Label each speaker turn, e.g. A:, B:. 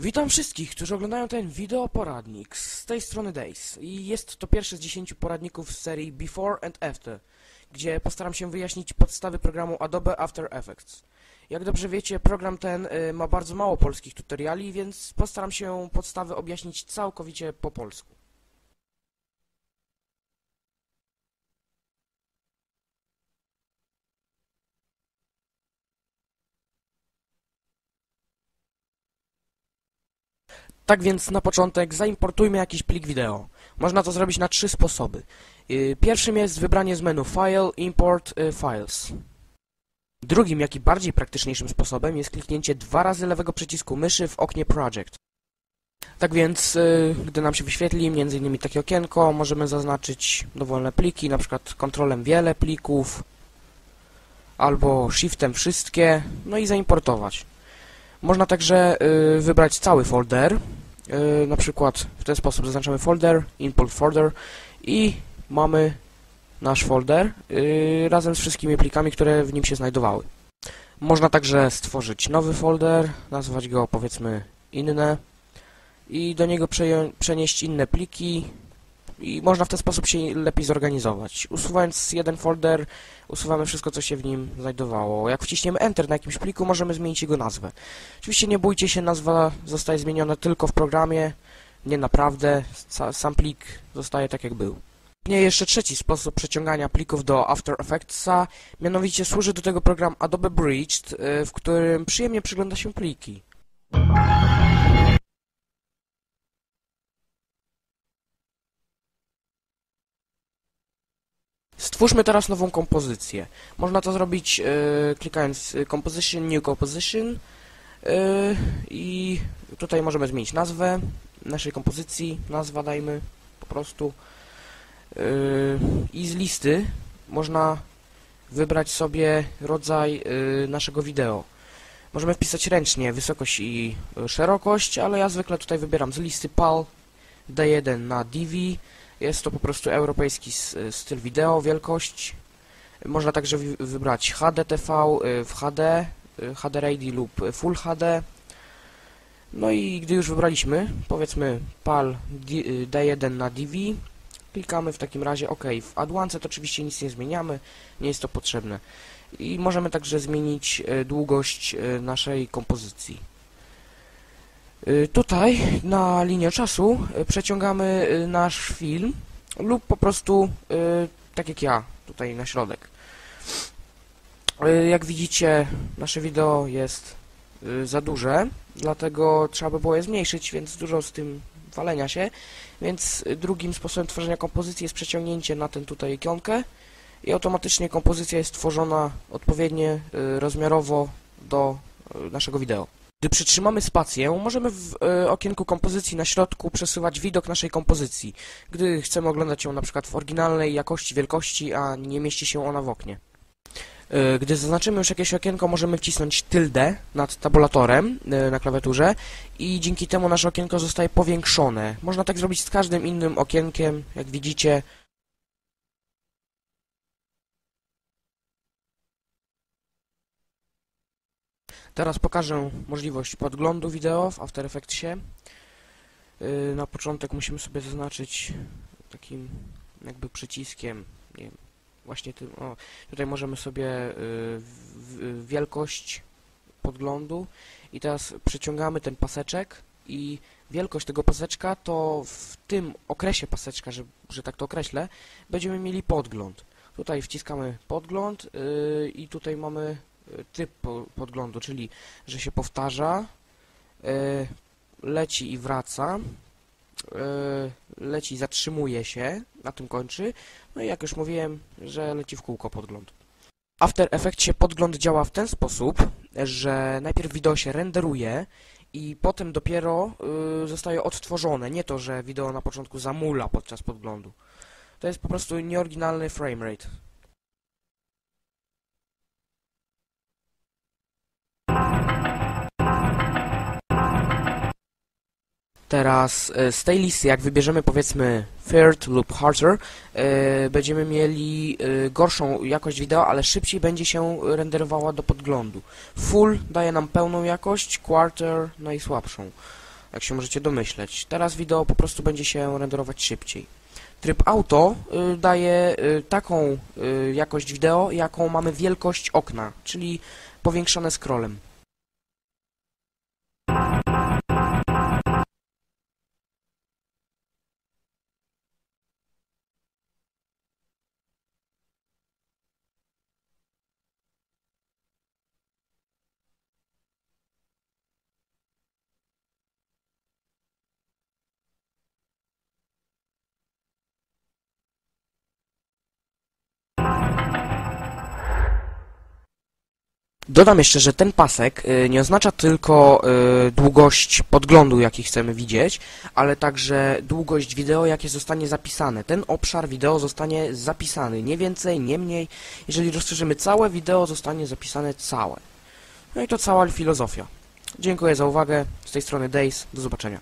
A: Witam wszystkich, którzy oglądają ten wideoporadnik z tej strony Days i jest to pierwszy z 10 poradników z serii Before and After, gdzie postaram się wyjaśnić podstawy programu Adobe After Effects. Jak dobrze wiecie, program ten y, ma bardzo mało polskich tutoriali, więc postaram się podstawy objaśnić całkowicie po polsku. Tak więc na początek zaimportujmy jakiś plik wideo. Można to zrobić na trzy sposoby. Yy, Pierwszym jest wybranie z menu File, Import y, Files. Drugim, jak i bardziej praktyczniejszym sposobem jest kliknięcie dwa razy lewego przycisku myszy w oknie Project. Tak więc, y, gdy nam się wyświetli m.in. takie okienko, możemy zaznaczyć dowolne pliki, na przykład kontrolem wiele plików, albo shiftem wszystkie, no i zaimportować. Można także y, wybrać cały folder, y, na przykład w ten sposób zaznaczamy folder, import folder i mamy nasz folder y, razem z wszystkimi plikami, które w nim się znajdowały. Można także stworzyć nowy folder, nazwać go powiedzmy inne i do niego przenieść inne pliki i można w ten sposób się lepiej zorganizować. Usuwając jeden folder, usuwamy wszystko, co się w nim znajdowało. Jak wciśniemy Enter na jakimś pliku, możemy zmienić jego nazwę. Oczywiście nie bójcie się, nazwa zostaje zmieniona tylko w programie, nie naprawdę, Sa sam plik zostaje tak jak był. Nie jeszcze trzeci sposób przeciągania plików do After Effectsa, mianowicie służy do tego program Adobe Bridge, y, w którym przyjemnie przygląda się pliki. Stwórzmy teraz nową kompozycję. Można to zrobić e, klikając e, Composition, New Composition e, i tutaj możemy zmienić nazwę naszej kompozycji, nazwa dajmy po prostu e, i z listy można wybrać sobie rodzaj naszego wideo. Możemy wpisać ręcznie wysokość i szerokość, ale ja zwykle tutaj wybieram z listy PAL D1 na DV jest to po prostu europejski styl wideo, wielkość. Można także wybrać HDTV y, w HD, y, HD Ready lub Full HD. No i gdy już wybraliśmy, powiedzmy PAL D- y, D1 na DV, klikamy w takim razie OK. W Advance oczywiście nic nie zmieniamy, nie jest to potrzebne. I możemy także zmienić długość naszej kompozycji. Y, Tutaj na linię czasu y, przeciągamy y, nasz film lub po prostu tak jak ja, tutaj na środek. Jak widzicie, nasze wideo jest za duże, dlatego trzeba by było je zmniejszyć, więc dużo z tym walenia się. Więc drugim sposobem tworzenia kompozycji jest przeciągnięcie na ten tutaj ikonkę i automatycznie kompozycja jest tworzona odpowiednie y, rozmiarowo do naszego wideo. Gdy przytrzymamy spację, możemy w e, okienku kompozycji na środku przesuwać widok naszej kompozycji, gdy chcemy oglądać ją przykład w oryginalnej jakości, wielkości, a nie mieści się ona w oknie. E, Gdy zaznaczymy już jakieś okienko, możemy wcisnąć tilde nad tabulatorem e, na klawiaturze i dzięki temu nasze okienko zostaje powiększone. Można tak zrobić z każdym innym okienkiem, jak widzicie. Teraz pokażę możliwość podglądu wideo w After Effectsie. Yy, Na początek musimy sobie zaznaczyć takim jakby przyciskiem, wiem, właśnie tym, o, tutaj możemy sobie w- wielkość podglądu i teraz przeciągamy ten paseczek i wielkość tego paseczka to w tym okresie paseczka, że, że tak to określę, będziemy mieli podgląd. Tutaj wciskamy podgląd yy, i tutaj mamy y, typ po- podglądu, czyli że się powtarza, y, leci i wraca, y, leci i zatrzymuje się, na tym kończy, no i jak już mówiłem, że leci w kółko podgląd. After Effectsie podgląd działa w ten sposób, że najpierw wideo się renderuje i potem dopiero y, zostaje odtworzone, nie to, że wideo na początku zamula podczas podglądu. To jest po prostu nieoryginalny framerate. Teraz e, z tej listy, jak wybierzemy powiedzmy third lub harder, e, będziemy mieli e, gorszą jakość wideo, ale szybciej będzie się renderowała do podglądu. Full daje nam pełną jakość, quarter najsłabszą. jak się możecie domyśleć. Teraz wideo po prostu będzie się renderować szybciej. Tryb auto daje taką jakość wideo, jaką mamy wielkość okna, czyli powiększone scrollem. Dodam jeszcze, że ten pasek y, nie oznacza tylko y, długość podglądu, jaki chcemy widzieć, ale także długość wideo, jakie zostanie zapisane. Ten obszar wideo zostanie zapisany, nie więcej, nie mniej. Jeżeli rozszerzymy całe wideo, zostanie zapisane całe. No i to cała filozofia. Dziękuję za uwagę. Z tej strony Days. Do zobaczenia.